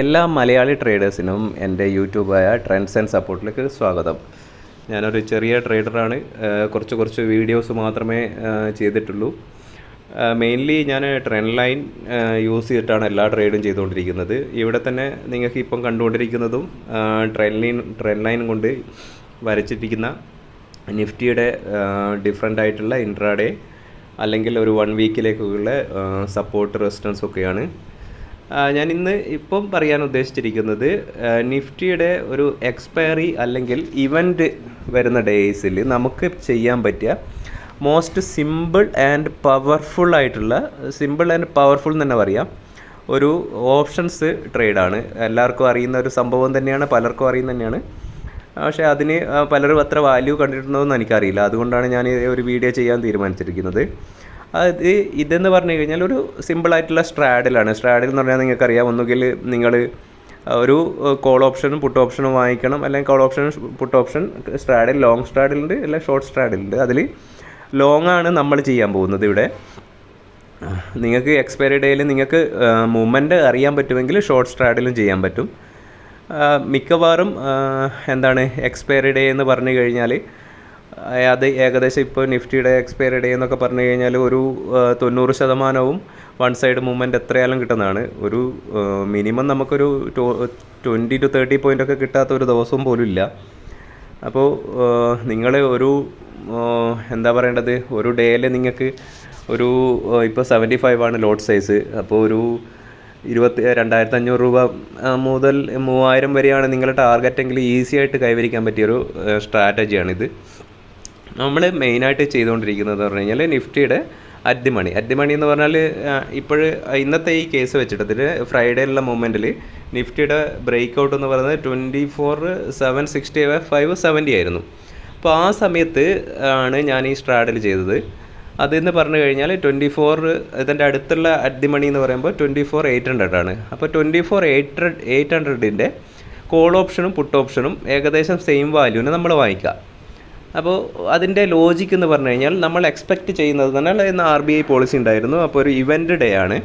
എല്ലാ മലയാളി ട്രേഡേഴ്സിനും എന്റെ യൂട്യൂബായ trends and സപ്പോർട്ടിലേക്ക് സ്വാഗതം. ഞാനൊരു ചെറിയ ട്രേഡറാണ് കുറച്ച് കുറച്ച് വീഡിയോസ് മാത്രമേ ചെയ്തിട്ടുള്ളൂ. മെയിൻലി ഞാൻ ട്രെൻഡ് ലൈൻ യൂസ് ചെയ്തിട്ടാണ് എല്ലാ ട്രേഡും ചെയ്തുകൊണ്ടിരിക്കുന്നത്. ഇവിടെ തന്നെ നിങ്ങൾക്ക് ഇപ്പം കണ്ടുകൊണ്ടിരിക്കുന്നതും ട്രെൻഡ് ലൈൻ ട്രെൻഡ് ലൈൻ കൊണ്ട് വരച്ചിട്ടിരിക്കുന്ന നിഫ്റ്റിയുടെ ഡിഫറെന്റ് ആയിട്ടുള്ള ഇൻട്രാഡേ അല്ലെങ്കിൽ ഒരു വൺ വീക്കിലേക്കുള്ള സപ്പോർട്ട് റെസിസ്റ്റൻസ് ഒക്കെയാണ്. ഞാൻ ഇന്ന് ഇപ്പം പറയാൻ ഉദ്ദേശിച്ചിരിക്കുന്നത് നിഫ്റ്റിയുടെ ഒരു എക്സ്പയറി അല്ലെങ്കിൽ ഇവന്റ് വരുന്ന ഡേയ്സിൽ നമുക്ക് ചെയ്യാൻ പറ്റിയ മോസ്റ്റ് സിമ്പിൾ ആൻഡ് പവർഫുൾ ആയിട്ടുള്ള സിമ്പിൾ ആൻഡ് പവർഫുൾ എന്ന് തന്നെ പറയാം ഒരു ഓപ്ഷൻസ് ട്രേഡാണ് എല്ലാവർക്കും അറിയുന്ന ഒരു സംഭവം തന്നെയാണ് പലർക്കും അറിയുന്ന തന്നെയാണ്. പക്ഷേ അതിന് പലരും അത്ര വാല്യൂ കണ്ടിട്ടുണ്ടോ എന്ന് എനിക്കറിയില്ല. അതുകൊണ്ടാണ് ഞാൻ ഒരു വീഡിയോ ചെയ്യാൻ തീരുമാനിച്ചിരിക്കുന്നത്. അത് ഇതെന്ന് പറഞ്ഞു കഴിഞ്ഞാൽ ഒരു സിമ്പിളായിട്ടുള്ള സ്ട്രാഡിലാണ് സ്ട്രാഡിൽ എന്ന് പറഞ്ഞാൽ നിങ്ങൾക്കറിയാം ഒന്നുകിൽ നിങ്ങൾ ഒരു കോൾ ഓപ്ഷനും പുട്ട് ഓപ്ഷനും വാങ്ങിക്കണം. അല്ലെങ്കിൽ call option put option straddle long സ്ട്രാഡിലുണ്ട് അല്ലെങ്കിൽ ഷോർട്ട് സ്ട്രാഡിലുണ്ട് അതിൽ ലോങ് ആണ് നമ്മൾ ചെയ്യാൻ പോകുന്നത് ഇവിടെ. നിങ്ങൾക്ക് എക്സ്പയറി ഡേയിൽ നിങ്ങൾക്ക് മൂവ്മെന്റ് അറിയാൻ പറ്റുമെങ്കിൽ ഷോർട്ട് സ്ട്രാഡിലും ചെയ്യാൻ പറ്റും. മിക്കവാറും എന്താണ് എക്സ്പയറി ഡേ എന്ന് പറഞ്ഞു കഴിഞ്ഞാൽ അത് ഏകദേശം ഇപ്പോൾ നിഫ്റ്റിയുടെ എക്സ്പയറി ഡേ എന്നൊക്കെ പറഞ്ഞു കഴിഞ്ഞാൽ ഒരു തൊണ്ണൂറ് ശതമാനവും വൺ സൈഡ് മൂവ്മെന്റ് എത്രയാലും കിട്ടുന്നതാണ്. ഒരു മിനിമം നമുക്കൊരു ട്വന്റി ടു തേർട്ടി പോയിന്റ് ഒക്കെ കിട്ടാത്ത ഒരു ദിവസവും പോലും ഇല്ല. അപ്പോൾ നിങ്ങൾ ഒരു എന്താ പറയേണ്ടത്? ഒരു ഡേയിൽ നിങ്ങൾക്ക് ഒരു ഇപ്പോൾ സെവന്റി ഫൈവ് ആണ് ലോഡ് സൈസ് അപ്പോൾ ഒരു ഇരുപത്തി രണ്ടായിരത്തി അഞ്ഞൂറ് രൂപ മുതൽ മൂവായിരം വരെയാണ് നിങ്ങളുടെ ടാർഗറ്റ് എങ്കിൽ ഈസി ആയിട്ട് കൈവരിക്കാൻ പറ്റിയൊരു സ്ട്രാറ്റജിയാണിത് നമ്മൾ മെയിനായിട്ട് ചെയ്തുകൊണ്ടിരിക്കുന്നത് പറഞ്ഞു കഴിഞ്ഞാൽ നിഫ്റ്റിയുടെ അറ്റ് ദി എന്ന് പറഞ്ഞാൽ ഇപ്പോൾ ഇന്നത്തെ ഈ കേസ് വെച്ചിട്ട് ഫ്രൈഡേ ഫ്രൈഡേയിലുള്ള മൂമെന്റിൽ നിഫ്റ്റിയുടെ ബ്രേക്ക് ഔട്ട് എന്ന് പറയുന്നത് twenty four seven sixty five seventy ആയിരുന്നു. അപ്പോൾ ആ സമയത്ത് ആണ് ഞാൻ ഈ സ്ട്രാഡിൽ ചെയ്തത്. അതെന്ന് പറഞ്ഞു കഴിഞ്ഞാൽ ട്വന്റി ഫോർ ഇതിന്റെ അടുത്തുള്ള അറ്റ് എന്ന് പറയുമ്പോൾ ട്വന്റി ഫോർ എയ്റ്റ് ഹൺഡ്രഡ് ആണ്. അപ്പോൾ ട്വന്റി ഫോർ എയ്റ്റ് എയ്റ്റ് ഹൺഡ്രഡിന്റെ കോൾ ഓപ്ഷനും പുട്ട് ഓപ്ഷനും ഏകദേശം സെയിം വാല്യൂവിന് നമ്മൾ വാങ്ങിക്കുക അപ്പോൾ അതിന്റെ ലോജിക്ക് എന്ന് പറഞ്ഞു കഴിഞ്ഞാൽ നമ്മൾ എക്സ്പെക്റ്റ് ചെയ്യുന്നത് തന്നെ ഇന്ന് ആർ ബി ഐ പോളിസി ഉണ്ടായിരുന്നു. അപ്പോൾ ഒരു ഇവന്റ് ഡേ ആണ്.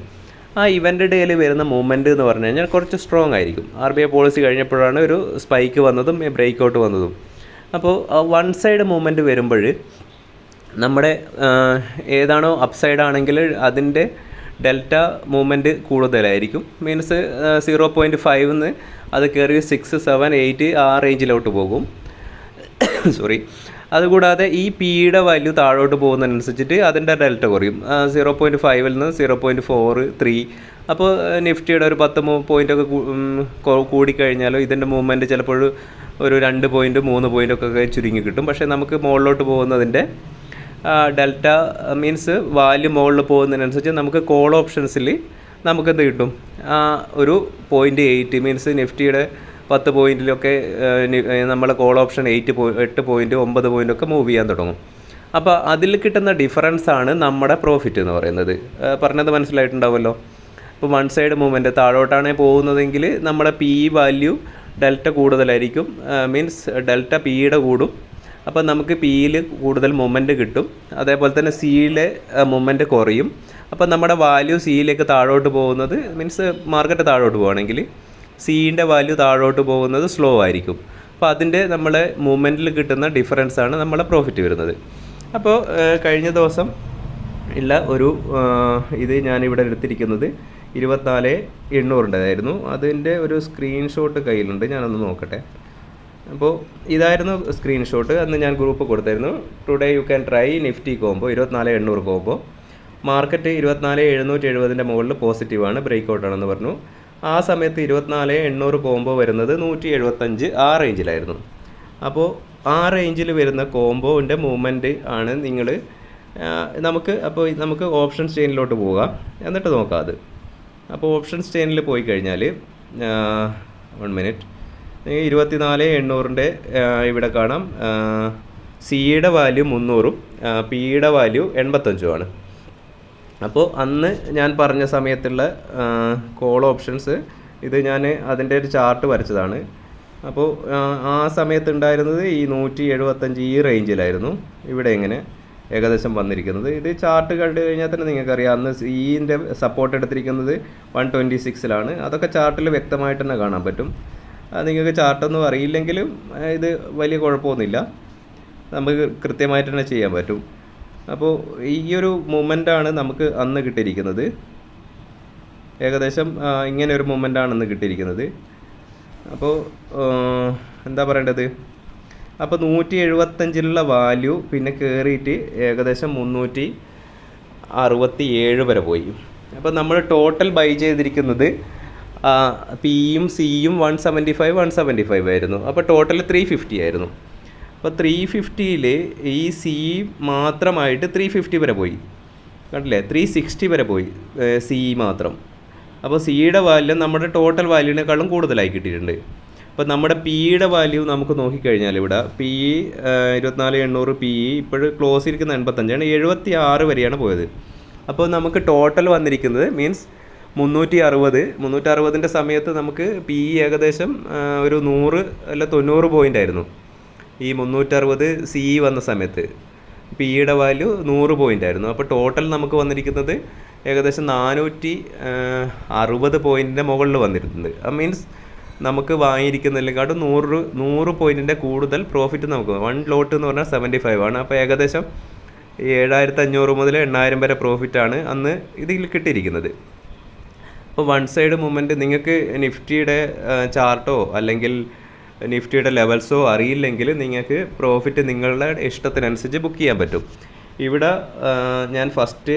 ആ ഇവന്റ് ഡേയിൽ വരുന്ന മൂവ്മെന്റ് എന്ന് പറഞ്ഞു കഴിഞ്ഞാൽ കുറച്ച് സ്ട്രോങ് ആയിരിക്കും. ആർ ബി ഐ പോളിസി കഴിഞ്ഞപ്പോഴാണ് ഒരു സ്പൈക്ക് വന്നതും ബ്രേക്ക് ഔട്ട് വന്നതും. അപ്പോൾ വൺ സൈഡ് മൂവ്മെന്റ് വരുമ്പോൾ നമ്മുടെ ഏതാണോ അപ്സൈഡ് ആണെങ്കിൽ അതിന്റെ ഡെൽറ്റ മൂവ്മെന്റ് കൂടുതലായിരിക്കും. മീൻസ് സീറോ പോയിന്റ് ഫൈവിന്ന് അത് കയറി സിക്സ് സെവൻ എയ്റ്റ് ആ റേഞ്ചിലോട്ട് പോകും. സോറി അതുകൂടാതെ ഈ പിയുടെ വാല്യൂ താഴോട്ട് പോകുന്നതിനനുസരിച്ചിട്ട് അതിന്റെ ഡെൽറ്റ കുറയും. സീറോ പോയിന്റ് ഫൈവിൽ നിന്ന് സീറോ പോയിന്റ് ഫോർ ത്രീ അപ്പോൾ നിഫ്റ്റിയുടെ ഒരു പത്ത് പോയിന്റൊക്കെ കൂടിക്കഴിഞ്ഞാലോ ഇതിന്റെ മൂവ്മെന്റ് ചിലപ്പോൾ ഒരു രണ്ട് പോയിന്റ് മൂന്ന് പോയിന്റൊക്കെ ചുരുങ്ങി കിട്ടും. പക്ഷേ നമുക്ക് മുകളിലോട്ട് പോകുന്നതിന്റെ ഡെൽറ്റ മീൻസ് വാല്യൂ മുകളിൽ പോകുന്നതിനനുസരിച്ച് നമുക്ക് കോൾ ഓപ്ഷൻസിൽ നമുക്കെന്ത് കിട്ടും? ഒരു പോയിന്റ് എയ്റ്റ് മീൻസ് നിഫ്റ്റിയുടെ പത്ത് പോയിന്റിലൊക്കെ നമ്മളെ കോൾ ഓപ്ഷൻ എയ്റ്റ് പോയി എട്ട് പോയിന്റ് ഒമ്പത് പോയിന്റൊക്കെ മൂവ് ചെയ്യാൻ തുടങ്ങും. അപ്പോൾ അതിൽ കിട്ടുന്ന ഡിഫറൻസ് ആണ് നമ്മുടെ പ്രോഫിറ്റ് എന്ന് പറയുന്നത്. പറഞ്ഞത് മനസ്സിലായിട്ടുണ്ടാവുമല്ലോ? ഇപ്പോൾ വൺ സൈഡ് മൂവ്മെന്റ് താഴോട്ടാണ് പോകുന്നതെങ്കിൽ നമ്മുടെ പി വാല്യൂ ഡെൽറ്റ കൂടുതലായിരിക്കും. മീൻസ് ഡെൽറ്റ പിയുടെ കൂടും. അപ്പോൾ നമുക്ക് പിയിൽ കൂടുതൽ മൊമെന്റ് കിട്ടും. അതേപോലെ തന്നെ സിയിലെ മൊമെന്റ് കുറയും. അപ്പോൾ നമ്മുടെ വാല്യൂ സിയിലേക്ക് താഴോട്ട് പോകുന്നത് മീൻസ് മാർക്കറ്റ് താഴോട്ട് പോകുകയാണെങ്കിൽ സീന്റെ വാല്യൂ താഴോട്ട് പോകുന്നത് സ്ലോ ആയിരിക്കും. അപ്പോൾ അതിന്റെ നമ്മളെ മൂവ്മെന്റിൽ കിട്ടുന്ന ഡിഫറൻസ് ആണ് നമ്മളെ പ്രോഫിറ്റ് വരുന്നത്. അപ്പോൾ കഴിഞ്ഞ ദിവസം ഉള്ള ഒരു ഇത് ഞാനിവിടെ എടുത്തിരിക്കുന്നത് ഇരുപത്തിനാല് എണ്ണൂറിന്റെതായിരുന്നു അതിന്റെ ഒരു സ്ക്രീൻഷോട്ട് കയ്യിലുണ്ട് ഞാനൊന്ന് നോക്കട്ടെ. അപ്പോൾ ഇതായിരുന്നു സ്ക്രീൻഷോട്ട് അന്ന് ഞാൻ ഗ്രൂപ്പ് കൊടുത്തായിരുന്നു. Today you can try Nifty combo ഇരുപത്തിനാല് എണ്ണൂറ് കോംബോ മാർക്കറ്റ് ഇരുപത്തിനാല് എഴുന്നൂറ്റി എഴുപതിന്റെ മുകളിൽ പോസിറ്റീവാണ് ബ്രേക്ക് ഔട്ടാണെന്ന് പറഞ്ഞു. ആ സമയത്ത് ഇരുപത്തിനാല് എണ്ണൂറ് കോംബോ വരുന്നത് നൂറ്റി എഴുപത്തഞ്ച് ആ റേഞ്ചിലായിരുന്നു അപ്പോൾ ആ റേഞ്ചിൽ വരുന്ന കോംബോവിന്റെ മൂവ്മെന്റ് ആണ് നിങ്ങൾ നമുക്ക് അപ്പോൾ നമുക്ക് ഓപ്ഷൻസ് ചെയിനിലോട്ട് പോകാം. എന്നിട്ട് നോക്കാം അത്. അപ്പോൾ ഓപ്ഷൻസ് ചെയിനിൽ പോയി കഴിഞ്ഞാൽ വൺ മിനിറ്റ് ഇരുപത്തിനാല് എണ്ണൂറിന്റെ ഇവിടെ കാണാം. സിയുടെ വാല്യൂ മുന്നൂറും പിയുടെ വാല്യൂ എൺപത്തഞ്ചുമാണ് അപ്പോൾ അന്ന് ഞാൻ പറഞ്ഞ സമയത്തുള്ള കോൾ ഓപ്ഷൻസ് ഇത് ഞാൻ അതിന്റെ ഒരു ചാർട്ട് വരച്ചതാണ്. അപ്പോൾ ആ, സമയത്ത് ഉണ്ടായിരുന്നത് ഈ നൂറ്റി എഴുപത്തഞ്ച് ഈ റേഞ്ചിലായിരുന്നു ഇവിടെ ഇങ്ങനെ ഏകദേശം വന്നിരിക്കുന്നത്. ഇത് ചാർട്ട് കണ്ടു കഴിഞ്ഞാൽ തന്നെ നിങ്ങൾക്കറിയാം അന്ന് സീന്റെ സപ്പോർട്ട് എടുത്തിരിക്കുന്നത് വൺ ട്വന്റി സിക്സിലാണ് അതൊക്കെ ചാർട്ടിൽ വ്യക്തമായിട്ട് തന്നെ കാണാൻ പറ്റും. നിങ്ങൾക്ക് ചാർട്ടൊന്നും അറിയില്ലെങ്കിലും ഇത് വലിയ കുഴപ്പമൊന്നുമില്ല. നമുക്ക് കൃത്യമായിട്ട് തന്നെ ചെയ്യാൻ പറ്റും. അപ്പോൾ ഈ ഒരു മൊമെന്റാണ് നമുക്ക് അന്ന് കിട്ടിയിരിക്കുന്നത്. ഏകദേശം ഇങ്ങനെ ഒരു മൊമെന്റാണ് അന്ന് കിട്ടിയിരിക്കുന്നത്. അപ്പോൾ എന്താ പറയേണ്ടത്? അപ്പോൾ നൂറ്റി എഴുപത്തഞ്ചിലുള്ള വാല്യൂ പിന്നെ കയറിയിട്ട് ഏകദേശം മുന്നൂറ്റി അറുപത്തി ഏഴ് വരെ പോയി. അപ്പോൾ നമ്മൾ ടോട്ടൽ ബൈ ചെയ്തിരിക്കുന്നത് പിയും സിയും one seventy five one seventy five ആയിരുന്നു. അപ്പോൾ ടോട്ടൽ ത്രീ ഫിഫ്റ്റി ആയിരുന്നു. അപ്പോൾ ത്രീ ഫിഫ്റ്റിയിൽ ഈ സി മാത്രമായിട്ട് ത്രീ ഫിഫ്റ്റി വരെ പോയി. കണ്ടില്ലേ? ത്രീ സിക്സ്റ്റി വരെ പോയി സി മാത്രം. അപ്പോൾ സിയുടെ വാല്യൂ നമ്മുടെ ടോട്ടൽ വാല്യൂവിനേക്കാളും കൂടുതലായി കിട്ടിയിട്ടുണ്ട്. അപ്പോൾ നമ്മുടെ പിയുടെ വാല്യൂ നമുക്ക് നോക്കിക്കഴിഞ്ഞാൽ ഇവിടെ പി ഇരുപത്തിനാല് എണ്ണൂറ് പി ഇപ്പോൾ ക്ലോസ് ഇരിക്കുന്ന എൺപത്തഞ്ചാണ്. എഴുപത്തി ആറ് വരെയാണ് പോയത്. അപ്പോൾ നമുക്ക് ടോട്ടൽ വന്നിരിക്കുന്നത് മീൻസ് മുന്നൂറ്റി അറുപത് മുന്നൂറ്റി അറുപതിന്റെ സമയത്ത് നമുക്ക് പി ഇ ഏകദേശം ഒരു നൂറ് അല്ല തൊണ്ണൂറ് പോയിന്റ് ആയിരുന്നു. ഈ മുന്നൂറ്ററുപത് സി ഇ വന്ന സമയത്ത്. പി പിയുടെ വാല്യൂ നൂറ് പോയിന്റ് ആയിരുന്നു. അപ്പോൾ ടോട്ടൽ നമുക്ക് വന്നിരിക്കുന്നത് ഏകദേശം നാനൂറ്റി അറുപത് പോയിന്റിന്റെ മുകളിൽ വന്നിരുന്നത്. മീൻസ് നമുക്ക് വാങ്ങിയിരിക്കുന്നതിനെക്കാട്ടും നൂറ് നൂറ് പോയിന്റിന്റെ കൂടുതൽ പ്രോഫിറ്റ് നമുക്ക് വൺ ലോട്ട് എന്ന് പറഞ്ഞാൽ സെവന്റി ഫൈവ് ആണ്. അപ്പോൾ ഏകദേശം ഏഴായിരത്തി അഞ്ഞൂറ് മുതൽ എണ്ണായിരം വരെ പ്രോഫിറ്റാണ് അന്ന് ഇതിൽ കിട്ടിയിരിക്കുന്നത്. അപ്പോൾ വൺ സൈഡ് മൂവ്മെന്റ് നിങ്ങൾക്ക് നിഫ്റ്റിയുടെ ചാർട്ടോ അല്ലെങ്കിൽ നിഫ്റ്റിയുടെ ലെവൽസോ അറിയില്ലെങ്കിൽ നിങ്ങൾക്ക് പ്രോഫിറ്റ് നിങ്ങളുടെ ഇഷ്ടത്തിനനുസരിച്ച് ബുക്ക് ചെയ്യാൻ പറ്റും. ഇവിടെ ഞാൻ ഫസ്റ്റ്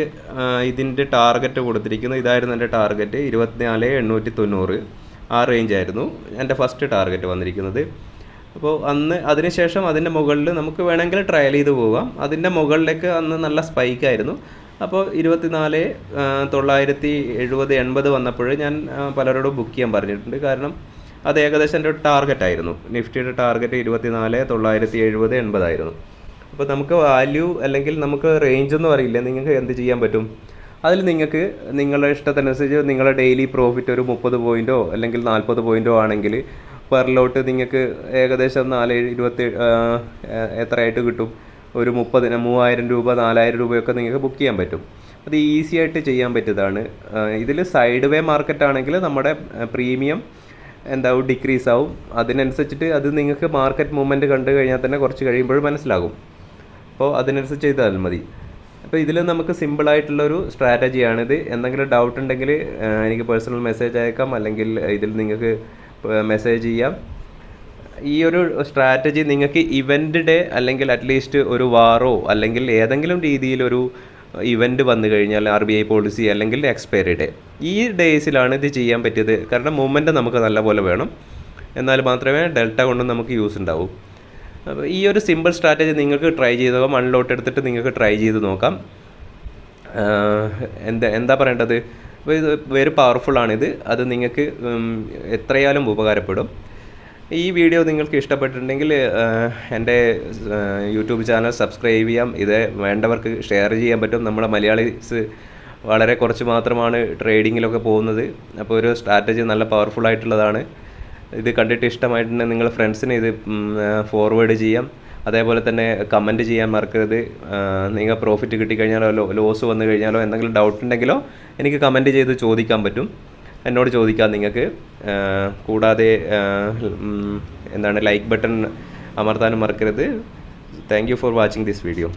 ഇതിന്റെ ടാർഗറ്റ് കൊടുത്തിരിക്കുന്നു. ഇതായിരുന്നു എന്റെ ടാർഗറ്റ് ഇരുപത്തിനാല് എണ്ണൂറ്റി തൊണ്ണൂറ് ആ റേഞ്ചായിരുന്നു എന്റെ ഫസ്റ്റ് ടാർഗറ്റ് വന്നിരിക്കുന്നത്. അപ്പോൾ അന്ന് അതിനുശേഷം അതിന്റെ മുകളിൽ നമുക്ക് വേണമെങ്കിൽ ട്രയൽ ചെയ്ത് പോകാം. അതിന്റെ മുകളിലേക്ക് അന്ന് നല്ല സ്പൈക്കായിരുന്നു അപ്പോൾ ഇരുപത്തിനാല് തൊള്ളായിരത്തി എഴുപത് എൺപത് വന്നപ്പോൾ ഞാൻ പലരോടും ബുക്ക് ചെയ്യാൻ പറഞ്ഞിട്ടുണ്ട്. കാരണം അത് ഏകദേശം എന്റെ ടാർഗറ്റ് ആയിരുന്നു. നിഫ്റ്റിയുടെ ടാർഗറ്റ് ഇരുപത്തിനാല് തൊള്ളായിരത്തി എഴുപത് എൺപതായിരുന്നു. അപ്പോൾ നമുക്ക് വാല്യൂ അല്ലെങ്കിൽ നമുക്ക് റേഞ്ച് ഒന്നും അറിയില്ല നിങ്ങൾക്ക് എന്ത് ചെയ്യാൻ പറ്റും? അതിൽ നിങ്ങൾക്ക് നിങ്ങളുടെ ഇഷ്ടത്തിനനുസരിച്ച് നിങ്ങളുടെ ഡെയിലി പ്രോഫിറ്റ് ഒരു മുപ്പത് പോയിന്റോ അല്ലെങ്കിൽ നാൽപ്പത് പോയിന്റോ ആണെങ്കിൽ പെർ ലോട്ട് നിങ്ങൾക്ക് ഏകദേശം നാല് ഇരുപത്തി എത്രയായിട്ട് കിട്ടും? ഒരു മുപ്പതിന് മൂവായിരം രൂപ നാലായിരം രൂപയൊക്കെ നിങ്ങൾക്ക് ബുക്ക് ചെയ്യാൻ പറ്റും. അത് ഈസി ആയിട്ട് ചെയ്യാൻ പറ്റിയതാണ്. ഇതിൽ സൈഡ് വേ മാർക്കറ്റ് ആണെങ്കിൽ നമ്മുടെ പ്രീമിയം എന്താവും ഡിക്രീസ് ആവും. അതിനനുസരിച്ചിട്ട് അത് നിങ്ങൾക്ക് മാർക്കറ്റ് മൂവ്മെന്റ് കണ്ടു കഴിഞ്ഞാൽ തന്നെ കുറച്ച് കഴിയുമ്പോൾ മനസ്സിലാകും. അപ്പോൾ അതിനനുസരിച്ച് ചെയ്താൽ മതി. അപ്പോൾ ഇതിൽ നമുക്ക് സിമ്പിളായിട്ടുള്ളൊരു സ്ട്രാറ്റജിയാണിത്. എന്തെങ്കിലും ഡൗട്ട് ഉണ്ടെങ്കിൽ എനിക്ക് പേഴ്സണൽ മെസ്സേജ് അയക്കാം. അല്ലെങ്കിൽ ഇതിൽ നിങ്ങൾക്ക് മെസ്സേജ് ചെയ്യാം. ഈ ഒരു സ്ട്രാറ്റജി നിങ്ങൾക്ക് ഇവന്റ് ഡേ അല്ലെങ്കിൽ അറ്റ്ലീസ്റ്റ് ഒരു വാറോ അല്ലെങ്കിൽ ഏതെങ്കിലും രീതിയിലൊരു ഇവന്റ് വന്നു കഴിഞ്ഞാൽ ആർ ബി ഐ പോളിസി അല്ലെങ്കിൽ എക്സ്പയറി ഡേ ഈ ഡേയ്സിലാണ് ഇത് ചെയ്യാൻ പറ്റിയത്. കാരണം മൂവ്മെന്റ് നമുക്ക് നല്ലപോലെ വേണം. എന്നാൽ മാത്രമേ ഡെൽറ്റ കൊണ്ട് നമുക്ക് യൂസ് ഉണ്ടാവൂ. അപ്പോൾ ഈ ഒരു സിമ്പിൾ സ്ട്രാറ്റജി നിങ്ങൾക്ക് ട്രൈ ചെയ്ത് നോക്കാം. അൺലോട്ട് എടുത്തിട്ട് നിങ്ങൾക്ക് ട്രൈ ചെയ്ത് നോക്കാം. എന്താ എന്താ പറയേണ്ടത്? ഇത് വെരി പവർഫുള്ളാണിത് അത് നിങ്ങൾക്ക് എത്രയാലും ഉപകാരപ്പെടും. ഈ വീഡിയോ നിങ്ങൾക്ക് ഇഷ്ടപ്പെട്ടിട്ടുണ്ടെങ്കിൽ എന്റെ യൂട്യൂബ് ചാനൽ സബ്സ്ക്രൈബ് ചെയ്യാം. ഇത് വേണ്ടവർക്ക് ഷെയർ ചെയ്യാൻ പറ്റും. നമ്മുടെ മലയാളീസ് വളരെ കുറച്ച് മാത്രമാണ് ട്രേഡിങ്ങിലൊക്കെ പോകുന്നത്. അപ്പോൾ ഒരു സ്ട്രാറ്റജി നല്ല പവർഫുൾ ആയിട്ടുള്ളതാണ്. ഇത് കണ്ടിട്ട് ഇഷ്ടമായിട്ടുണ്ടെങ്കിൽ നിങ്ങൾ ഫ്രണ്ട്സിന് ഇത് ഫോർവേഡ് ചെയ്യാം. അതേപോലെ തന്നെ കമന്റ് ചെയ്യാൻ മറക്കരുത്. നിങ്ങൾ പ്രോഫിറ്റ് കിട്ടിക്കഴിഞ്ഞാലോ ലോസ് വന്നു കഴിഞ്ഞാലോ എന്തെങ്കിലും ഡൗട്ട് ഉണ്ടെങ്കിലോ എനിക്ക് കമന്റ് ചെയ്ത് ചോദിക്കാൻ പറ്റും. എന്നോട് ചോദിക്കാം നിങ്ങൾക്ക്. കൂടാതെ എന്താണ് ലൈക്ക് ബട്ടൺ അമർത്താനും മറക്കരുത്. Thank you for watching this video